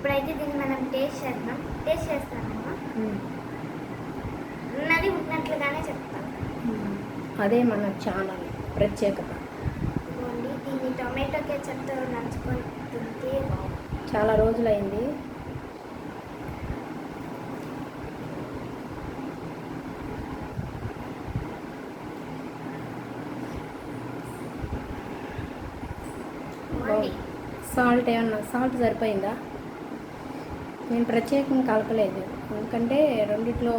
ఇప్పుడైతే దీన్ని మనం టేస్ట్ చేద్దాం. టేస్ట్ చేస్తానమ్మా. ఉన్నది ఉన్నట్లుగానే చెప్తాను అదే మన ఛానల్ ప్రత్యేకత. ఇదిగోండి దీన్ని టొమాటో కెచప్తో నంచుకొని తింటే చాలా రోజులైంది. సాల్ట్ ఏమన్నా సాల్ట్ సరిపోయిందా? నేను ప్రత్యేకంగా కలపలేదు. ఎందుకంటే రెండిట్లో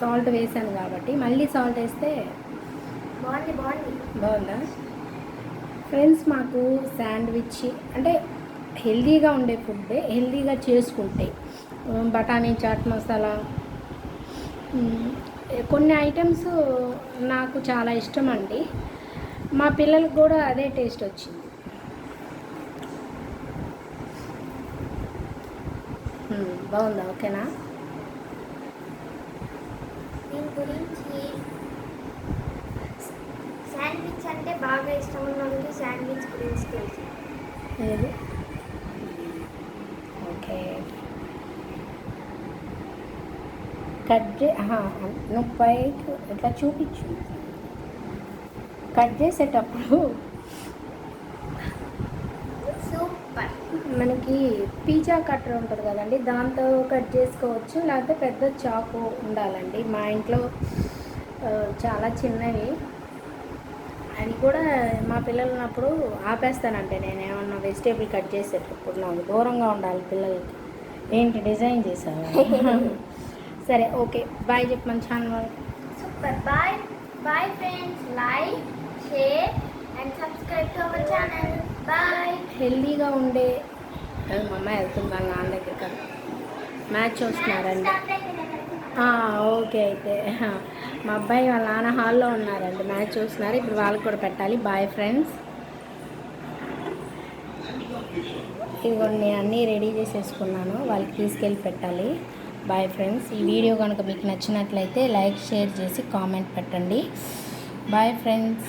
సాల్ట్ వేసాను కాబట్టి మళ్ళీ సాల్ట్ వేస్తే బాగుంది బాగుంది. బాగుందా? ఫ్రెండ్స్ మాకు శాండ్విచ్ అంటే హెల్దీగా ఉండే ఫుడ్ హెల్దీగా చేసుకుంటే బఠానీ చాట్ మసాలా కొన్ని ఐటమ్స్ నాకు చాలా ఇష్టం అండి. మా పిల్లలకు కూడా అదే టేస్ట్ వచ్చింది. బాగుందా? ఓకేనా? దీని గురించి శాండ్విచ్ అంటే బాగా ఇష్టం ఉన్న వాళ్ళకి శాండ్విచ్ గురించి తెలుసు ఏది? ఓకే. కట్ చే నువ్వు పైకి ఇట్లా చూపించు. కట్ చేసేటప్పుడు సూపర్ మనకి పిజ్జా కట్టర్ ఉంటుంది కదండి దాంతో కట్ చేసుకోవచ్చు లేకపోతే పెద్ద చాకు ఉండాలండి. మా ఇంట్లో చాలా చిన్నవి. అది కూడా మా పిల్లలు ఉన్నప్పుడు ఆపేస్తానంటే నేను ఏమన్నా వెజిటేబుల్ కట్ చేసేటప్పుడు నాకు దూరంగా ఉండాలి పిల్లలకి. ఏంటి డిజైన్ చేసావా? సరే ఓకే. బాయ్ చెప్పు మన channel super. Bye. Bye friends. Like share and subscribe to our channel. Bye. హెల్దీగా ఉండే అది మా అమ్మాయి వెళ్తుంది వాళ్ళ నాన్న దగ్గరికి మ్యాచ్ చూస్తున్నారండి ఓకే అయితే. మా అబ్బాయి వాళ్ళ నాన్న హాల్లో ఉన్నారండి. మ్యాచ్ చూస్తున్నారు ఇప్పుడు వాళ్ళకి కూడా పెట్టాలి. బాయ్ ఫ్రెండ్స్ ఇవన్నీ అన్నీ రెడీ చేసేసుకున్నాను. వాళ్ళకి తీసుకెళ్ళి పెట్టాలి. బాయ్ ఫ్రెండ్స్ ఈ వీడియో కనుక మీకు నచ్చినట్లయితే లైక్ షేర్ చేసి కామెంట్ పెట్టండి. Bye friends